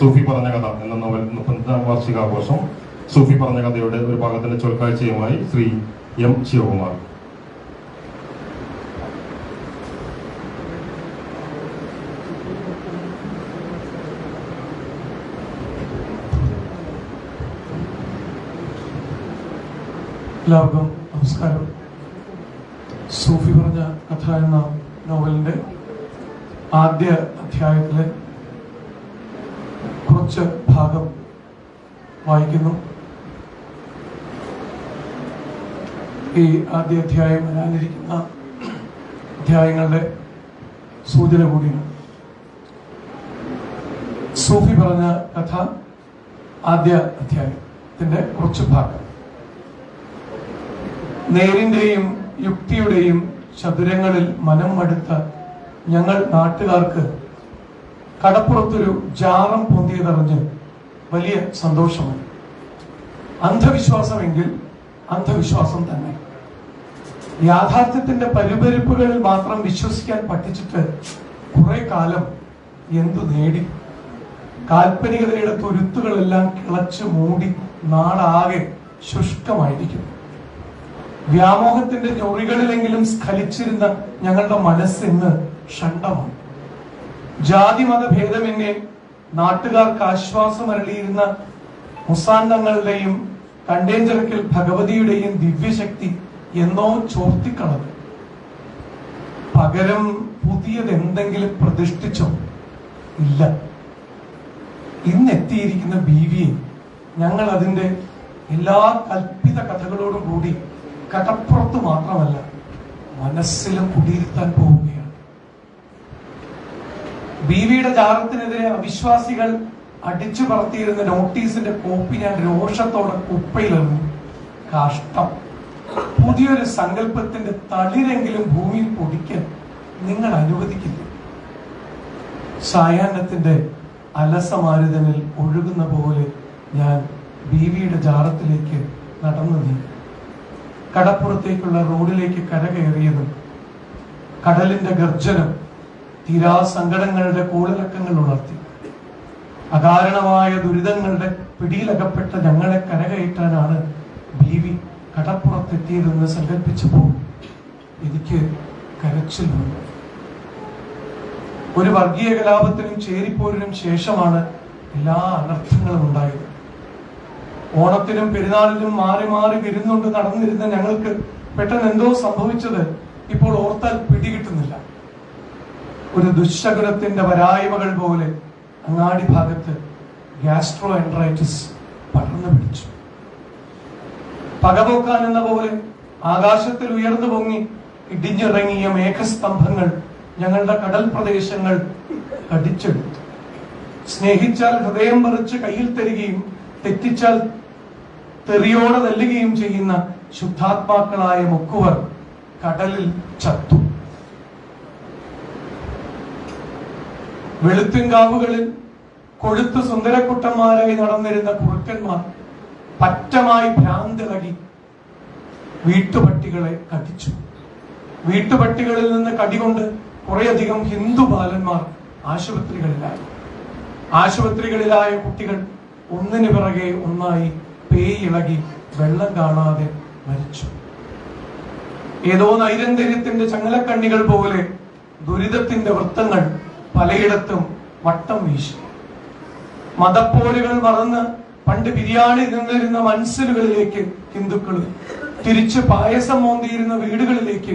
സൂഫി പറഞ്ഞ കഥ എന്ന നോവൽ മുപ്പത്തഞ്ചാം വാർഷികാഘോഷം സൂഫി പറഞ്ഞ കഥയുടെ ഒരു ഭാഗത്തിന്റെ ചൊൽക്കാഴ്ചയുമായി ശ്രീ എം ശിവകുമാർ. എല്ലാവർക്കും നമസ്കാരം. സൂഫി പറഞ്ഞ കഥ എന്ന നോവലിന്റെ ആദ്യ അധ്യായത്തിലെ കുറച്ച് ഭാഗം വായിക്കുന്നു. ഈ ആദ്യ അധ്യായം വരാനിരിക്കുന്ന അധ്യായങ്ങളുടെ സൂചന കൂടിയാണ്. സൂഫി പറഞ്ഞ കഥ ആദ്യ അധ്യായത്തിന്റെ കുറച്ച് ഭാഗം. നേരിന്റെയും യുക്തിയുടെയും ചതുരങ്ങളിൽ മനം മടുത്ത ഞങ്ങൾ നാട്ടുകാർക്ക് കടപ്പുറത്തൊരു ജാറം പൊന്തിയതറിഞ്ഞ് വലിയ സന്തോഷമായി. അന്ധവിശ്വാസമെങ്കിൽ അന്ധവിശ്വാസം തന്നെ. യാഥാർത്ഥ്യത്തിന്റെ പരിപരിപ്പുകളിൽ മാത്രം വിശ്വസിക്കാൻ പഠിച്ചിട്ട് കുറെ കാലം എന്തു നേടി? കാൽപ്പനികതയുടെ തുരുത്തുകളെല്ലാം കിളച്ച് മൂടി നാടാകെ ശുഷ്കമായിരിക്കും. വ്യാമോഹത്തിന്റെ ഞൊറികളിലെങ്കിലും സ്ഖലിച്ചിരുന്ന ഞങ്ങളുടെ മനസ്സിന്ന് ഷണ്ടമാണ് ജാതിമത ഭേദമെന്നെ നാട്ടുകാർക്ക് ആശ്വാസമരളിയിരുന്ന മുസാന്തങ്ങളുടെയും കണ്ടേഞ്ചറക്കൽ ഭഗവതിയുടെയും ദിവ്യശക്തി എന്നോ ചോർത്തിക്കളത് പകരം പുതിയത് എന്തെങ്കിലും പ്രതിഷ്ഠിച്ചോ? ഇല്ല. ഇന്നെത്തിയിരിക്കുന്ന ബീവിയെ ഞങ്ങൾ അതിന്റെ എല്ലാ കൽപ്പിത കഥകളോടും കൂടി കടപ്പുറത്ത് മാത്രമല്ല മനസ്സിലും കുടിയിരുത്താൻ പോവുകയാണ്. ബീവിയുടെ ജാറത്തിനെതിരെ അവിശ്വാസികൾ അടിച്ചു പറത്തിയിരുന്ന നോട്ടീസിന്റെ കോപ്പി ഞാൻ രോഷത്തോടെ കുപ്പയിലെറിഞ്ഞു. കഷ്ടം. പുതിയൊരു സങ്കല്പത്തിന്റെ തളിരെങ്കിലും ഭൂമിയിൽ പൊടിക്കാൻ നിങ്ങൾ അനുവദിക്കില്ല. സായാഹ്നത്തിന്റെ അലസമാരുതനിൽ ഒഴുകുന്ന പോലെ ഞാൻ ബീവിയുടെ ജാറത്തിലേക്ക് നടന്നു നീങ്ങി. കടപ്പുറത്തേക്കുള്ള റോഡിലേക്ക് കരകയറിയതും കടലിന്റെ ഗർജനം തീരാ സങ്കടങ്ങളുടെ കൂളിളക്കങ്ങൾ ഉണർത്തി. അകാരണമായ ദുരിതങ്ങളുടെ പിടിയിലകപ്പെട്ട ഞങ്ങളെ കരകയറ്റാനാണ് ബീവി കടപ്പുറത്തെത്തിയതെന്ന് സങ്കല്പിച്ചപ്പോൾ എനിക്ക് കരച്ചിൽ വന്നു. ഒരു വർഗീയ കലാപത്തിനും ചേരിപ്പോരിനും ശേഷമാണ് എല്ലാ അനർത്ഥങ്ങളും ഉണ്ടായത്. ഓണത്തിനും പെരുന്നാളിനും മാറി മാറി വിരുന്നുണ്ട് നടന്നിരുന്ന ഞങ്ങൾക്ക് പെട്ടെന്ന് എന്തോ സംഭവിച്ചത് ഇപ്പോൾ ഓർത്താൽ പിടികിട്ടുന്നില്ല. ഒരു ദുശകുലത്തിന്റെ വരായ്മകൾ പോലെ അങ്ങാടി ഭാഗത്ത് ഗ്യാസ്ട്രോ എൻട്രൈറ്റിസ് പടർന്നു പിടിച്ചു. പകപോക്കാൻ എന്ന പോലെ ആകാശത്തിൽ ഉയർന്നു പൊങ്ങി ഇടിഞ്ഞിറങ്ങിയ മേഘസ്തംഭങ്ങൾ ഞങ്ങളുടെ കടൽ പ്രദേശങ്ങൾ കടിച്ചെടുത്തു. സ്നേഹിച്ചാൽ ഹൃദയം പറിച്ച് കയ്യിൽ തരികയും തെറ്റിച്ചാൽ തെറിയോടെ തല്ലുകയും ചെയ്യുന്ന ശുദ്ധാത്മാക്കളായ മുക്കുവർ കടലിൽ ചത്തു. വെളുത്തുംകാവുകളിൽ കൊഴുത്ത് സുന്ദരക്കുട്ടന്മാരായി നടന്നിരുന്ന കുറുക്കന്മാർ പറ്റമായി ഭ്രാന്ത് കടി വീട്ടുപട്ടികളെ കടിച്ചു. വീട്ടുപട്ടികളിൽ നിന്ന് കടികൊണ്ട് കുറേയധികം ഹിന്ദു ബാലന്മാർ ആശുപത്രികളിലായി. ആശുപത്രികളിലായ കുട്ടികൾ ഒന്നിനു പിറകെ ഒന്നായി പേയിളകി വെള്ളം കാണാതെ മരിച്ചു. ഏതോ നൈരന്തര്യത്തിന്റെ ചങ്ങലക്കണ്ണികൾ പോലെ ദുരിതത്തിന്റെ വൃത്തങ്ങൾ പലയിടത്തും വട്ടം വീശി. മതപ്പോലുകൾ മറന്ന് പണ്ട് ബിരിയാണി നിന്നിരുന്ന മനസ്സിലുകളിലേക്ക് ഹിന്ദുക്കൾ തിരിച്ച് പായസം മോന്തിയിരുന്ന വീടുകളിലേക്ക്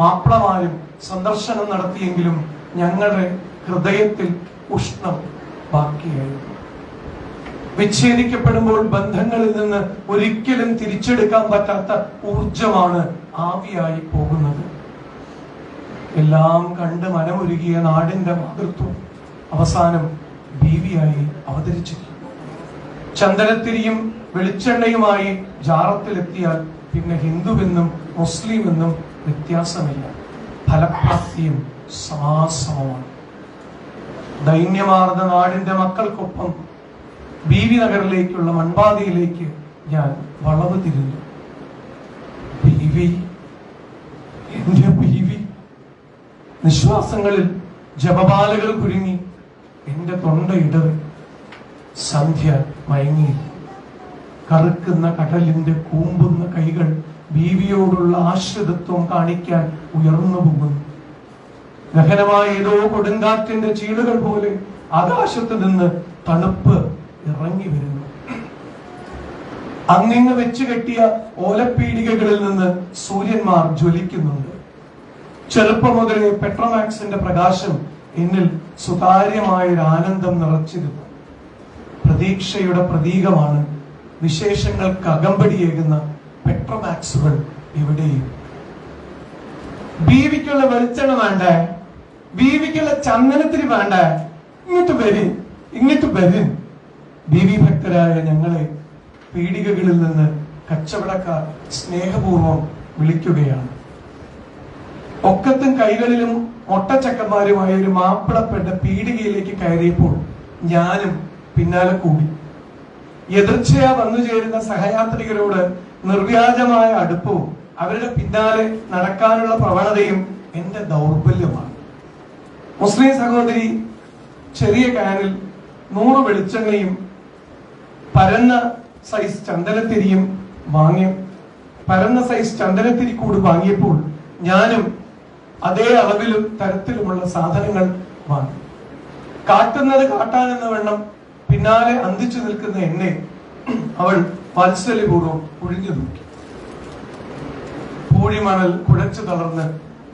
മാപ്പിളമാരും സന്ദർശനം നടത്തിയെങ്കിലും ഞങ്ങളുടെ ഹൃദയത്തിൽ ഉഷ്ണം ബാക്കിയായി. വിച്ഛേദിക്കപ്പെടുമ്പോൾ ബന്ധങ്ങളിൽ നിന്ന് ഒരിക്കലും തിരിച്ചെടുക്കാൻ പറ്റാത്ത ഊർജമാണ് ആവിയായി പോകുന്നത്. എല്ലാം കണ്ട് മനമൊരുകിയ നാടിന്റെ മാതൃത്വം അവസാനം ബീവിയായി അവതരിച്ചിരിക്കും ചന്ദനത്തിരിയും വെളിച്ചെണ്ണയുമായി ജാറത്തിലെത്തിയാൽ പിന്നെ ഹിന്ദുവെന്നും മുസ്ലിം എന്നും വ്യത്യാസമില്ല. ഫലപ്രാപ്തിയും സമാസമമാണ്. ദൈന്യമാർന്ന നാടിന്റെ മക്കൾക്കൊപ്പം ബീവി നഗറിലേക്കുള്ള മൺപാതയിലേക്ക് ഞാൻ വളവ് തിരിഞ്ഞു ബീവി എന്റെ നിശ്വാസങ്ങളിൽ ജപമാലകൾ കുരുങ്ങി എന്റെ തൊണ്ട ഇടറി. സന്ധ്യ മയങ്ങി. കറുക്കുന്ന കടലിന്റെ കൂമ്പുന്ന കൈകൾ ബീവിയോടുള്ള ആശ്രിതത്വം കാണിക്കാൻ ഉയർന്നു പോകുന്നു ഗഹനമായ ഏതോ കൊടുങ്കാറ്റിന്റെ ചീളുകൾ പോലെ ആകാശത്ത് നിന്ന് തണുപ്പ് ഇറങ്ങി വരുന്നു. അങ്ങിങ്ങ് വെച്ച് കെട്ടിയ ഓലപ്പീടികകളിൽ നിന്ന് സൂര്യന്മാർ ജ്വലിക്കുന്നുണ്ട്. ചെറുപ്പം മുതലേ പെട്രോമാക്സിന്റെ പ്രകാശം എന്നിൽ സുതാര്യമായ ഒരു ആനന്ദം നിറച്ചിരുന്നു. പ്രതീക്ഷയുടെ പ്രതീകമാണ് വിശേഷങ്ങൾക്ക് അകമ്പടിയേകുന്ന പെട്രോമാക്സുകൾ എവിടെയും. ബീവിക്കുള്ള വെളിച്ചെണ്ണ വേണ്ടേ? ബീവിക്കുള്ള ചന്ദനത്തിന് വേണ്ടേ? ഇങ്ങോട്ട് വരും ഇങ്ങോട്ട് വരും. ബീവി ഭക്തരായ ഞങ്ങളെ പീഡികകളിൽ നിന്ന് കച്ചവടക്കാർ സ്നേഹപൂർവം വിളിക്കുകയാണ്. ഒക്കത്തും കൈകളിലും ഒട്ടച്ചക്കന്മാരുമായ ഒരു മാപ്പിളപ്പെട്ട പീടികയിലേക്ക് കയറിയപ്പോൾ ഞാനും പിന്നാലെ കൂടി. എതിർച്ചയാ വന്നു ചേരുന്ന സഹയാത്രികരോട് നിർവ്യാജമായ അടുപ്പവും അവരുടെ പിന്നാലെ നടക്കാനുള്ള പ്രവണതയും എന്റെ ദൗർബല്യമാണ്. മുസ്ലിം സഹോദരി ചെറിയ കാനിൽ നൂറ് വെളിച്ചെണ്ണയും പരന്ന സൈസ് ചന്ദനത്തിരിയും വാങ്ങി പരന്ന സൈസ് ചന്ദനത്തിരി കൂട് വാങ്ങിയപ്പോൾ ഞാനും അതേ അളവിലും തരത്തിലുമുള്ള സാധനങ്ങൾ വാങ്ങി. കാട്ടുന്നത് കാട്ടാനെന്ന വണ്ണം പിന്നാലെ അന്തിച്ചു നിൽക്കുന്ന എന്നെ അവൾ വാത്സല്യപൂർവം ഒഴിഞ്ഞു നോക്കി. പൂഴിമണൽ കുഴച്ചു തളർന്ന്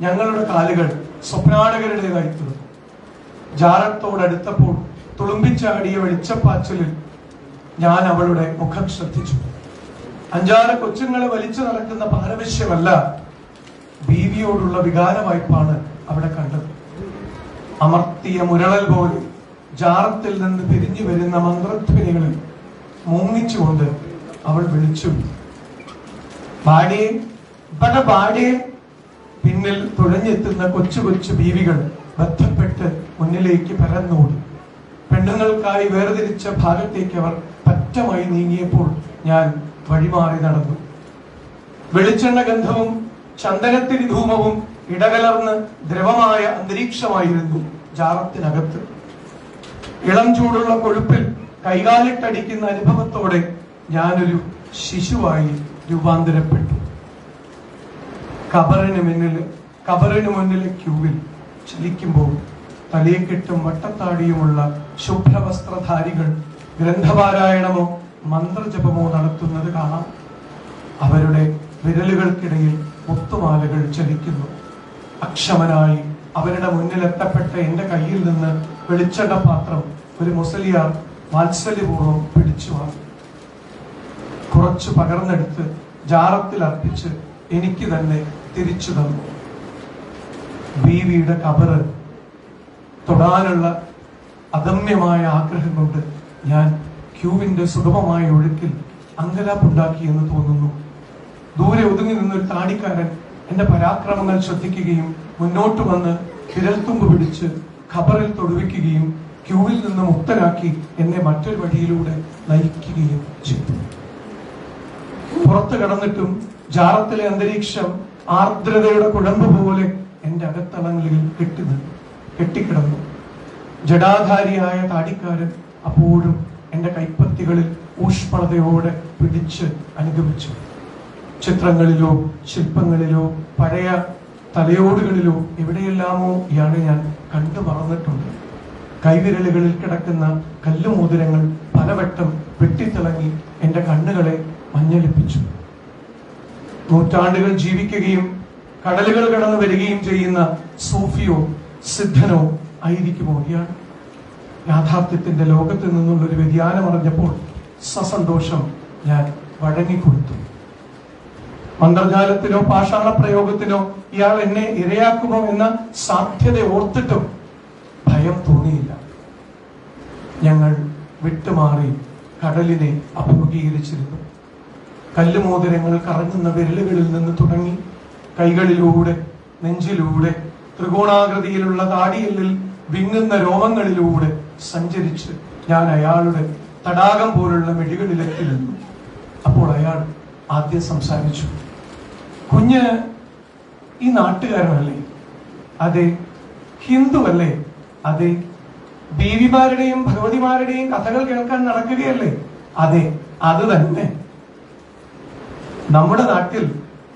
ഞങ്ങളുടെ കാലുകൾ സ്വപ്നാടകരുടേതായി തീർന്നു. ജാറത്തോടടുത്തപ്പോൾ തുളുമ്പിച്ചാടിയ വെളിച്ചപ്പാച്ചലിൽ ഞാൻ അവളുടെ മുഖം ശ്രദ്ധിച്ചു. അഞ്ചാറ് കൊച്ചുങ്ങളെ വലിച്ചു നടക്കുന്ന പാരവശ്യമല്ല ബീവിയോടുള്ള വികാര വായ്പാണ് അവിടെ കണ്ടത്. അമർത്തിയ മുരളൽ പോലെ ജാറത്തിൽ നിന്ന് പിരിഞ്ഞു വരുന്ന മന്ത്രധ്വനികളിൽ മൂങ്ങിച്ചുകൊണ്ട് അവൾ വിളിച്ചു. ബാടിയെ ഇവിടെ ബാടിയെ പിന്നിൽ തുഴഞ്ഞെത്തുന്ന കൊച്ചു കൊച്ചു ബീവികൾ ബന്ധപ്പെട്ട് മുന്നിലേക്ക് പരന്നോടി. പെണ്ണുങ്ങൾക്കായി വേർതിരിച്ച ഭാഗത്തേക്ക് അവർ പറ്റമായി നീങ്ങിയപ്പോൾ ഞാൻ വഴിമാറി നടന്നു. വെളിച്ചെണ്ണ ഗന്ധവും ചന്ദനത്തിരി ധൂമവും ഇടകലർന്ന് ദ്രവമായ അന്തരീക്ഷമായിരുന്നു ജാറത്തിനകത്ത്. ഇളം ചൂടുള്ള കൊഴുപ്പിൽ കൈകാലിട്ടടിക്കുന്ന അനുഭവത്തോടെ ഞാനൊരു ശിശുവായി രൂപാന്തരപ്പെട്ടു. കബറിന് മുന്നിൽ കബറിന് മുന്നിലെ ക്യൂവിൽ ചലിക്കുമ്പോൾ തലയെക്കെട്ടും വട്ടത്താടിയുമുള്ള ശുഭ്രവസ്ത്രധാരികൾ ഗ്രന്ഥപാരായണമോ മന്ത്രജപമോ നടത്തുന്നത് കാണാം. അവരുടെ വിരലുകൾക്കിടയിൽ മുത്തുമാലകൾ ചലിക്കുന്നു. അക്ഷമനായി അവരുടെ മുന്നിലെത്തപ്പെട്ട എന്റെ കയ്യിൽ നിന്ന് വെളിച്ചെണ്ണ പാത്രം ഒരു മുസലിയാർ വാത്സല്യപൂർവം പിടിച്ചു വാങ്ങി. കുറച്ച് പകർന്നെടുത്ത് ജാറത്തിൽ അർപ്പിച്ച് എനിക്ക് തന്നെ തിരിച്ചു തന്നു. ബീവിയുടെ കബറ് തൊടാനുള്ള അദമ്യമായ ആഗ്രഹം കൊണ്ട് ഞാൻ ക്യൂവിന്റെ സുഗമമായ ഒഴുക്കിൽ അങ്കലാപ്പുണ്ടാക്കി എന്ന് തോന്നുന്നു. ദൂരെ ഒതുങ്ങി നിന്നൊരു താടിക്കാരൻ എന്റെ പരാക്രമങ്ങൾ ശ്രദ്ധിക്കുകയും മുന്നോട്ട് വന്ന് വിരൽത്തുമ്പ് പിടിച്ച് ഖബറിൽ തൊടുവിക്കുകയും ക്യൂവിൽ നിന്ന് മുക്തനാക്കി എന്നെ മറ്റൊരു വഴിയിലൂടെ നയിക്കുകയും ചെയ്തു. പുറത്തു കടന്നിട്ടും ജാറത്തിലെ അന്തരീക്ഷം ആർദ്രതയുടെ കുഴമ്പ് പോലെ എന്റെ അകത്തളങ്ങളിൽ കെട്ടി കെട്ടിക്കിടന്നു. ജഡാധാരിയായ താടിക്കാരൻ അപ്പോഴും എന്റെ കൈപ്പത്തികളിൽ ഊഷ്മളതയോടെ പിടിച്ച് അനുഗമിച്ചു. ചിത്രങ്ങളിലോ ശില്പങ്ങളിലോ പഴയ തലയോടുകളിലോ എവിടെയെല്ലാമോ ഇയാളെ ഞാൻ കണ്ടു മറന്നിട്ടുണ്ട്. കൈവിരലുകളിൽ കിടക്കുന്ന കല്ലുമോതിരങ്ങൾ പലവട്ടം വെട്ടിത്തിളങ്ങി എന്റെ കണ്ണുകളെ മഞ്ഞളിപ്പിച്ചു. നൂറ്റാണ്ടുകൾ ജീവിക്കുകയും കടലുകൾ കടന്നു വരികയും ചെയ്യുന്ന സൂഫിയോ സിദ്ധനോ ആയിരിക്കുമോ ഇയാൾ? യാഥാർത്ഥ്യത്തിന്റെ ലോകത്ത് നിന്നുള്ളൊരു വ്യതിയാനം അറിഞ്ഞപ്പോൾ സസന്തോഷം ഞാൻ വഴങ്ങിക്കൊടുത്തു മന്ത്രജാലത്തിനോ പാഷാണ പ്രയോഗത്തിലോ ഇയാൾ എന്നെ ഇരയാക്കുമോ എന്ന സാധ്യത ഓർത്തിട്ടും ഭയം തോന്നിയില്ല. ഞങ്ങൾ വിട്ടുമാറി കടലിനെ അഭിമുഖീകരിച്ചിരുന്നു. കല്ലുമോതിരങ്ങൾ കറങ്ങുന്ന വിരലുകളിൽ നിന്ന് തുടങ്ങി കൈകളിലൂടെ നെഞ്ചിലൂടെ ത്രികോണാകൃതിയിലുള്ള താടിയല്ലിൽ വിങ്ങുന്ന രോമങ്ങളിലൂടെ സഞ്ചരിച്ച് ഞാൻ അയാളുടെ തടാകം പോലുള്ള മെഴികളിലെത്തി നിന്നു. അപ്പോൾ അയാൾ ആദ്യം സംസാരിച്ചു. കുഞ്ഞ് ഈ നാട്ടുകാരനല്ലേ? അതെ. ഹിന്ദു അല്ലേ അതെ. ദേവിമാരുടെയും ഭഗവതിമാരുടെയും കഥകൾ കേൾക്കാൻ നടക്കുകയല്ലേ? അതെ അത് തന്നെ. നമ്മുടെ നാട്ടിൽ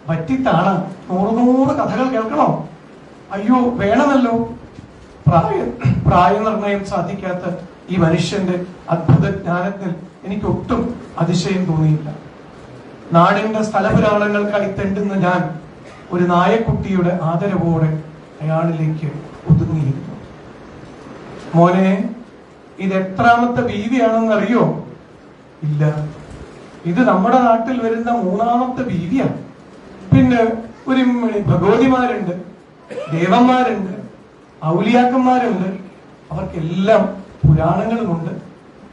പറ്റിത്താണ് നൂറ് നൂറ് കഥകൾ കേൾക്കണോ? അയ്യോ വേണമല്ലോ. പ്രായ പ്രായനിർണയം സാധിക്കാത്ത ഈ മനുഷ്യന്റെ അത്ഭുത ജ്ഞാനത്തിൽ എനിക്ക് ഒട്ടും അതിശയം തോന്നിയില്ല. നാടിന്റെ സ്ഥലപുരാണങ്ങൾക്കായി തെണ്ടുന്ന ഞാൻ ഒരു നായക്കുട്ടിയുടെ ആദരവോടെ അയാളിലേക്ക് ഒതുങ്ങിയിരുന്നു മോനെ ഇത് എത്രാമത്തെ ബീവിയാണെന്നറിയോ? ഇല്ല. ഇത് നമ്മുടെ നാട്ടിൽ വരുന്ന മൂന്നാമത്തെ ബീവിയാണ് പിന്നെ ഒരു ഭഗവതിമാരുണ്ട് ദേവന്മാരുണ്ട് ഔലിയാക്കന്മാരുണ്ട്. അവർക്കെല്ലാം പുരാണങ്ങളുമുണ്ട്.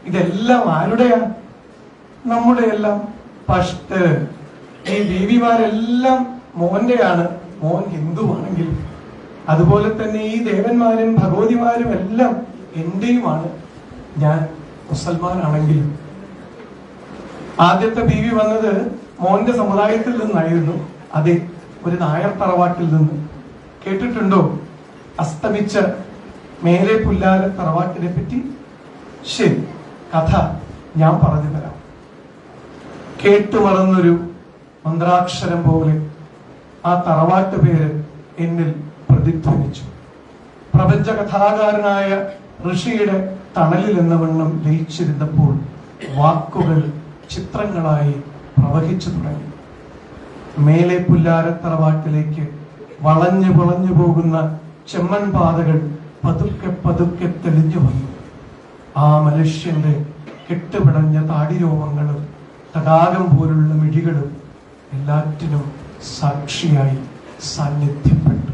ഇതെല്ലാം ആരുടെയാണ് നമ്മുടെ എല്ലാം പഷ്ട് ഈ ദേവിമാരെല്ലാം മോന്റെയാണ് മോൻ ഹിന്ദുവാണെങ്കിൽ. അതുപോലെ തന്നെ ഈ ദേവന്മാരും ഭഗവതിമാരും എല്ലാം എന്റെയുമാണ്. ഞാൻ മുസൽമാനാണെങ്കിലും ആദ്യത്തെ ബീവി വന്നത് മോന്റെ സമുദായത്തിൽ നിന്നായിരുന്നു. അതെ ഒരു നായർ തറവാട്ടിൽ നിന്ന്. കേട്ടിട്ടുണ്ടോ? അസ്തമിച്ച മേലെ പുല്ലാര തറവാട്ടിനെ പറ്റി? ശരി കഥ ഞാൻ പറഞ്ഞു തരാം. കേട്ടുമറന്നൊരു മന്ത്രാക്ഷരം പോലെ ആ തറവാട്ട് പേര് എന്നിൽ പ്രതിധ്വനിച്ചു. പ്രപഞ്ച കഥാകാരനായ ഋഷിയുടെ തണലിൽ എന്ന വണ്ണം ലയിച്ചിരുന്നപ്പോൾ വാക്കുകൾ ചിത്രങ്ങളായി പ്രവഹിച്ചു തുടങ്ങി. മേലെ പുല്ലാരത്തറവാട്ടിലേക്ക് വളഞ്ഞു വളഞ്ഞു പോകുന്ന ചെമ്മൺ പാതകൾ പതുക്കെ പതുക്കെ തെളിഞ്ഞു വന്നു. ആ മനുഷ്യന്റെ കെട്ടുപിടഞ്ഞ താടിരോമങ്ങളും തടാകം പോലുള്ള മിഴികളും എല്ലാറ്റിനും സാക്ഷിയായി സാന്നിധ്യപ്പെട്ടു.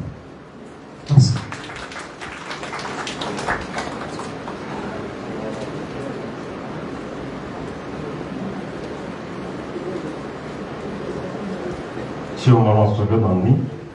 ശിവകുമാർ നന്ദി.